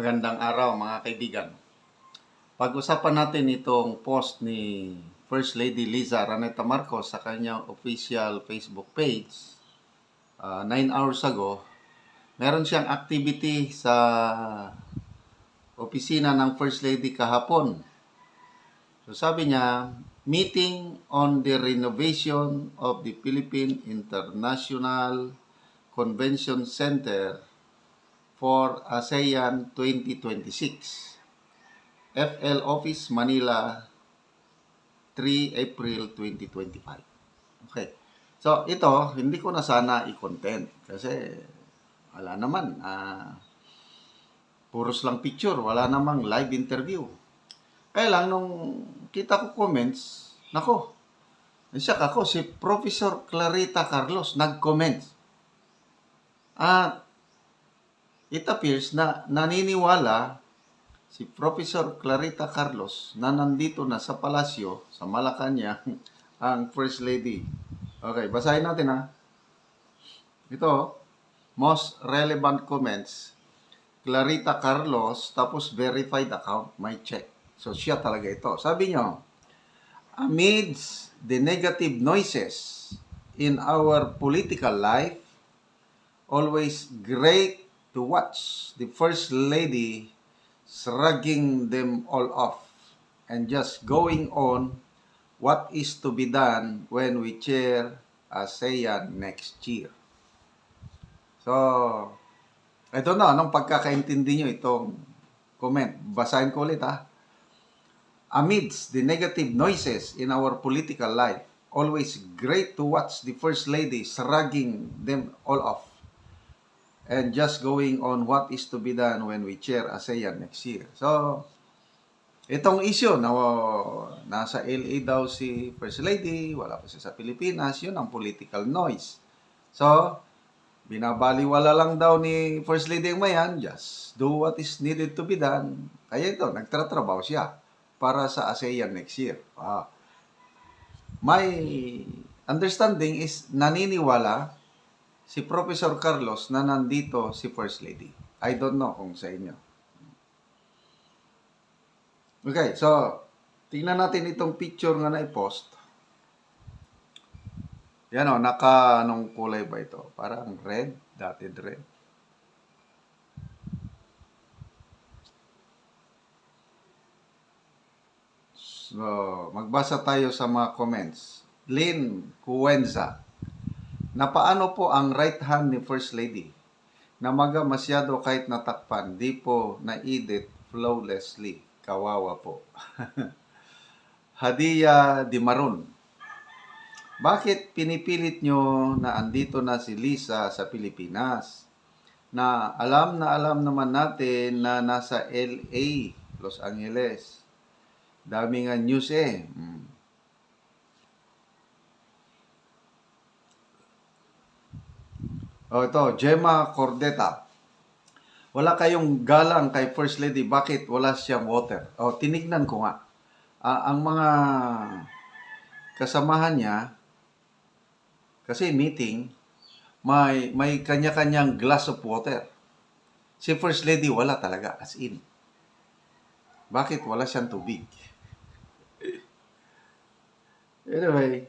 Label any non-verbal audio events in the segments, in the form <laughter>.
Magandang araw mga kaibigan. Pag-usapan natin itong post ni First Lady Liza Raneta Marcos sa kanyang official Facebook page. 9 hours ago, meron siyang activity sa opisina ng First Lady kahapon. So sabi niya, meeting on the renovation of the Philippine International Convention Center for ASEAN 2026. FL Office, Manila, 3 April 2025. Okay. So, ito, hindi ko na sana i-content kasi wala naman. ah puros lang picture, wala namang live interview. Kaya lang, nung kita ko comments, nako, siya ako, si Professor Clarita Carlos nag-comments. At it appears na naniniwala si Professor Clarita Carlos na nandito na sa palasyo sa Malacanang <laughs> ang First Lady. Okay, basahin natin ha. Ito, most relevant comments. Clarita Carlos, tapos verified account, may check. So siya talaga ito. Sabi niyo, amidst the negative noises in our political life, always great to watch the First Lady shrugging them all off and just going on what is to be done when we chair ASEAN next year. So, ito na, anong pagkakaintindi nyo itong comment? Basahin ko ulit ha. Amidst the negative noises in our political life, always great to watch the First Lady shrugging them all off and just going on what is to be done when we chair ASEAN next year. So, itong issue na nasa LA daw si First Lady, wala pa siya sa Pilipinas, yun ang political noise. So, binabaliwala lang daw ni First Lady mayan, just do what is needed to be done. Kaya ito, nagtratrabaho siya para sa ASEAN next year. Ah. My understanding is naniniwala si Professor Carlos na nandito si First Lady. I don't know kung sa inyo. Okay, so tingnan natin itong picture nga na-post. Yan o, naka anong kulay ba ito? Parang red, dotted red. So, magbasa tayo sa mga comments. Lynn Cuenza. Na paano po ang right hand ni First Lady? Namaga masyado kahit natakpan, di po na-edit flawlessly. Kawawa po. <laughs> Hadia Di Maron. Bakit pinipilit nyo na andito na si Lisa sa Pilipinas? Na alam na alam naman natin na nasa LA, Los Angeles. Dami nga news eh. Oh, ito, Gemma Cordeta. Wala kayong galang kay First Lady. Bakit wala siyang water? Oh, tinignan ko nga. Ah, ang mga kasamahan niya, kasi meeting, may, may kanya-kanyang glass of water. Si First Lady wala talaga, as in. Bakit wala siyang tubig? <laughs> Anyway,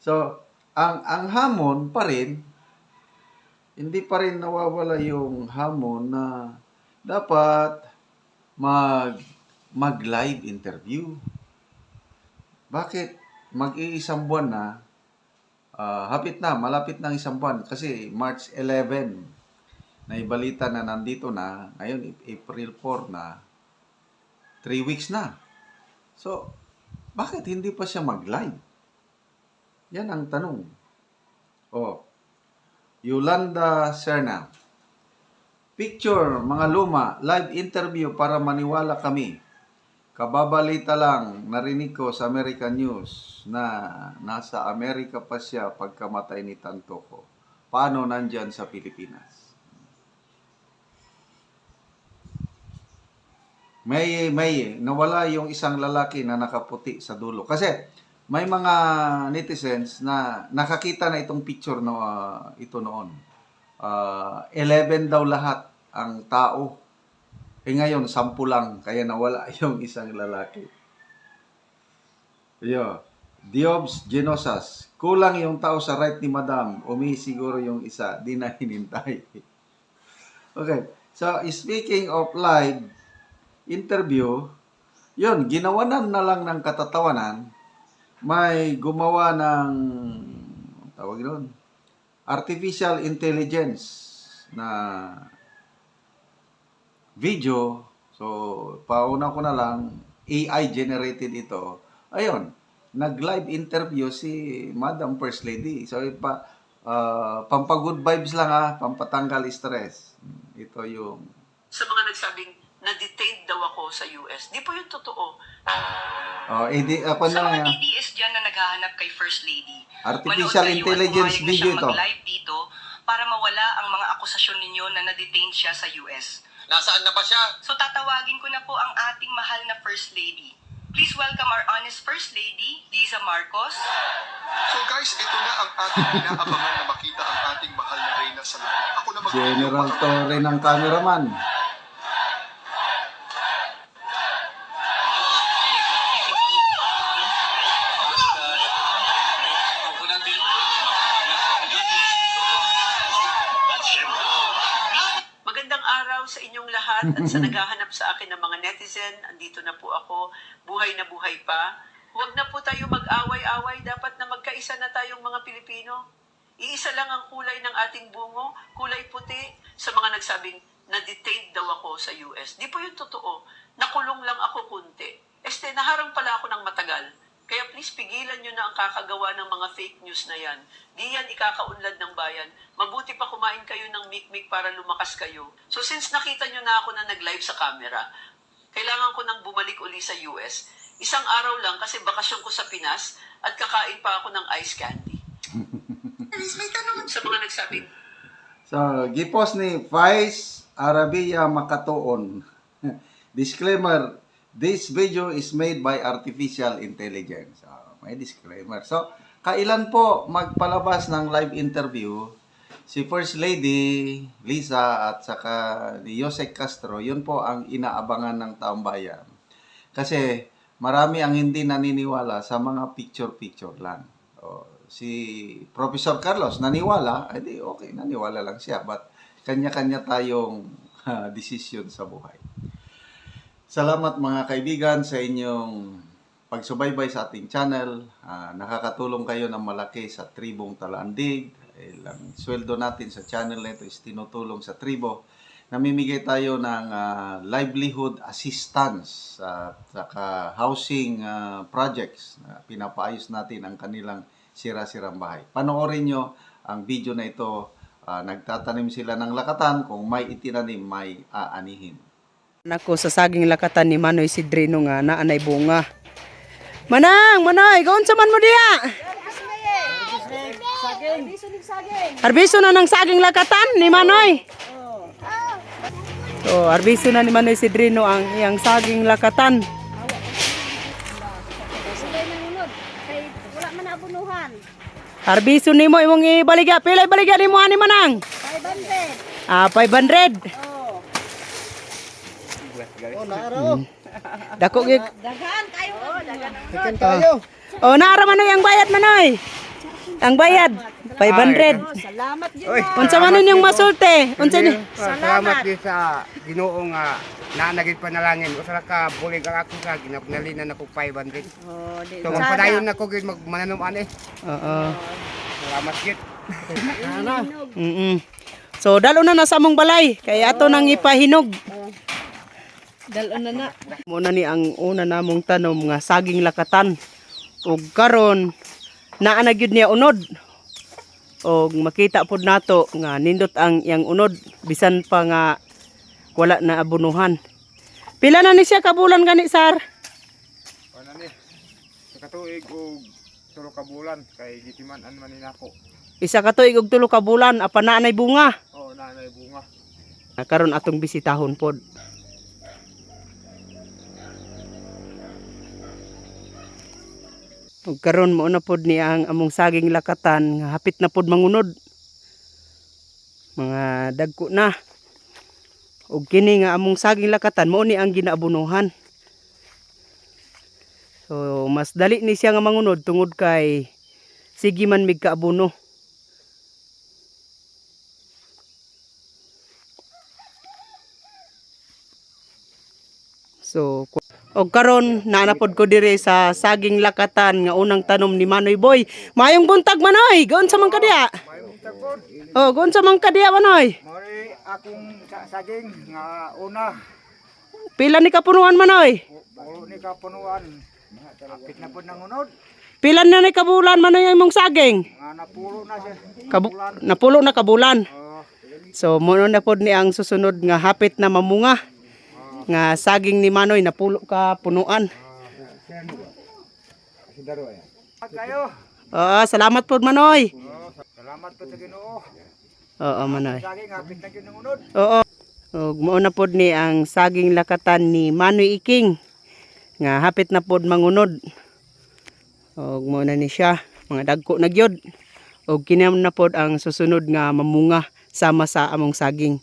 so, ang, ang hamon pa rin, hindi pa rin nawawala yung hamon na dapat mag mag-live interview. Bakit mag-iisang buwan na, ah, hapit na, malapit ng isang buwan, kasi March 11, na ibalita na nandito na, ngayon April 4 na, 3 weeks na. So, bakit hindi pa siya mag-live? Yan ang tanong. Yolanda Serna. Picture, mga luma, live interview para maniwala kami. Kababalita lang, narinig ko sa American News na nasa Amerika pa siya pagkamatay ni Tantoko. Paano nandyan sa Pilipinas? May, may, nawala yung isang lalaki na nakaputi sa dulo. Kasi, may mga netizens na nakakita na itong picture no ah, ito noon. Ah, 11 daw lahat ang tao. Eh ngayon, sampu lang, kaya nawala <laughs> yung isang lalaki. Yo, Diobs Genosas. Kulang yung tao sa right ni Madam. Umi siguro yung isa. Di na hinintay. <laughs> okay. So, speaking of live interview, yun, ginawanan na lang ng katatawanan. May gumawa ng, tawag doon, artificial intelligence na video. So, pauna ko na lang, AI generated ito. Ayun, nag-live interview si Madam First Lady. So, pa, ah, pampagood vibes lang ha, pampatanggal stress. Ito yung sa mga nagsabing na-detained daw ako sa US. Di po yun totoo. Oh, edi ako sa na mga DDS dyan na naghahanap kay First Lady, artificial manood kayo at intelligence pumayag na video siyang ito. mag-live dito para mawala ang mga akusasyon ninyo na na-detain siya sa US. Nasaan na ba siya? So tatawagin ko na po ang ating mahal na First Lady. Please welcome our honest First Lady, Liza Marcos. So guys, ito na ang ating inaabangan na makita ang ating mahal na Reyna sa langit. Ako na mag- General Torre ng cameraman. Magandang araw sa inyong lahat at sa <laughs> naghahanap sa akin ng mga netizen. Andito na po ako, buhay na buhay pa. Huwag na po tayo mag-away-away. Dapat na magkaisa na tayong mga Pilipino. Iisa lang ang kulay ng ating bungo, kulay puti. Sa mga nagsabing, na-detained daw ako sa US. Di po yun totoo. Nakulong lang ako kunti. Este, naharang pala ako ng matagal. Kaya please pigilan nyo na ang kakagawa ng mga fake news na yan. Di yan ikakaunlad ng bayan. Mabuti pa kumain kayo ng mikmik para lumakas kayo. So since nakita nyo na ako na nag-live sa camera, kailangan ko nang bumalik uli sa US. Isang araw lang kasi bakasyon ko sa Pinas at kakain pa ako ng ice candy. <laughs> May tanong sa mga nagsabi, So, gipos ni Vice Arabia Makatuon. <laughs> Disclaimer, this video is made by artificial intelligence. Ah, may disclaimer. So, kailan po magpalabas ng live interview si First Lady Lisa at saka ni Jose Castro, yun po ang inaabangan ng taong bayan. Kasi marami ang hindi naniniwala sa mga picture-picture lang. O, si Professor Carlos naniwala, edi okay, naniwala lang siya. But kanya-kanya tayong <laughs> ah, desisyon sa buhay. Salamat mga kaibigan sa inyong pagsubaybay sa ating channel. Ah, nakakatulong kayo ng malaki sa tribong Talandig. Ilang sweldo natin sa channel na ito is tinutulong sa tribo. Namimigay tayo ng ah, livelihood assistance at saka housing ah, projects. na pinapaayos natin ang kanilang sira-sirang bahay. Panoorin nyo ang video na ito. Ah, nagtatanim sila ng lakatan. Kung may itinanim, may aanihin. Nako sa saging lakatan ni Manoy Sidrino nga naanay bunga. Manang, Manoy, gaon sa man mo diya? Harbiso na ng saging lakatan ni Manoy. So, harbiso na ni Manoy Sidrino ang iyang saging lakatan. Abunuhan. Harbiso nimo imong ibaligya. Pilay baligya nimo ani Manang? 500. Ah, 500. Oh. Dako gyud. Daghan kayo. Oh, daghan. Oh, naara Manoy ang bayad Manoy. Ang bayad 500. Salamat gyud. Unsa man ninyong masulti? Unsa ni? Salamat din sa Ginoo nga naanagid panalangin. Usa ka bulig ang ako sa ginapnalinan ako 500. Oh, di. So magpadayon na ko gid magmananong ani. Oo. Salamat gid. <laughs> Mm So dalo na nasa among balay kay ato nang ipahinog. Dalo na na. Muna ni ang una namong tanom nga saging lakatan. Ug karon naa na gyud niya unod. Og makita pod nato nga nindot ang iyang unod bisan pa nga wala na abunuhan. Pila na ni siya kabulan gani sar? Ano ni? Sa katuig og tulo ka bulan kay gitiman an man nako. Isa ka tuig og tulo ka bulan apa na nay bunga. Oh, nanay bunga. karon atong bisitahon pod. Ug karon mo na pod ni ang among saging lakatan nga hapit na pod mangunod. Mga dagko na. ug kini nga among saging lakatan mao ni ang ginaabunuhan so mas dali ni siya nga mangunod tungod kay sige man mig kaabuno So, og karon naanapod ko dire sa saging lakatan nga unang tanom ni Manoy Boy. Mayong buntag Manoy, goon sa man kadiya. Oh, goon sa man kadiya Manoy. Mori akong sa saging nga una Pila ni kapunuan Manoy? ulo ni kapunuan. Apit na po nang unod Pila na ni kabulan Manoy ang imong saging? nga napulo na siya. Kabu napulo na kabulan. So, muna na pod ni ang susunod nga hapit na mamunga. Nga saging ni Manoy napulo ka punuan. Kayo. Oo, salamat pod Manoy. Salamat po sa Ginoo. Oo, Manoy. Saging apit na gyud nang unod. Oo. Ug mao na pod ni ang saging lakatan ni Manoy Iking nga hapit na pod mangunod. Ug mao na ni siya mga dagko na gyud. Ug kinam na pod ang susunod nga mamunga sama sa among saging.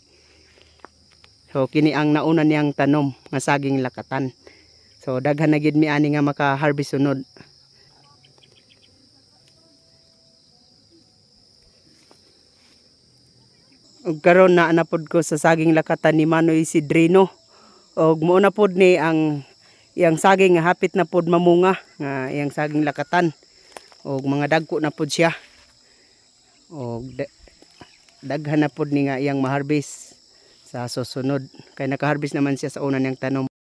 So kini ang nauna niyang tanom nga saging lakatan. So daghan na gyud mi ani nga maka-harvest sunod. ug karon na anapod ko sa saging lakatan ni Manoy Sidrino ug mo na pod ni ang iyang saging nga hapit na pod mamunga nga iyang saging lakatan ug mga dagko na pod siya da- daghan na pod ni nga iyang maharbis sa susunod. Kay nakaharvest naman siya sa una niyang tanom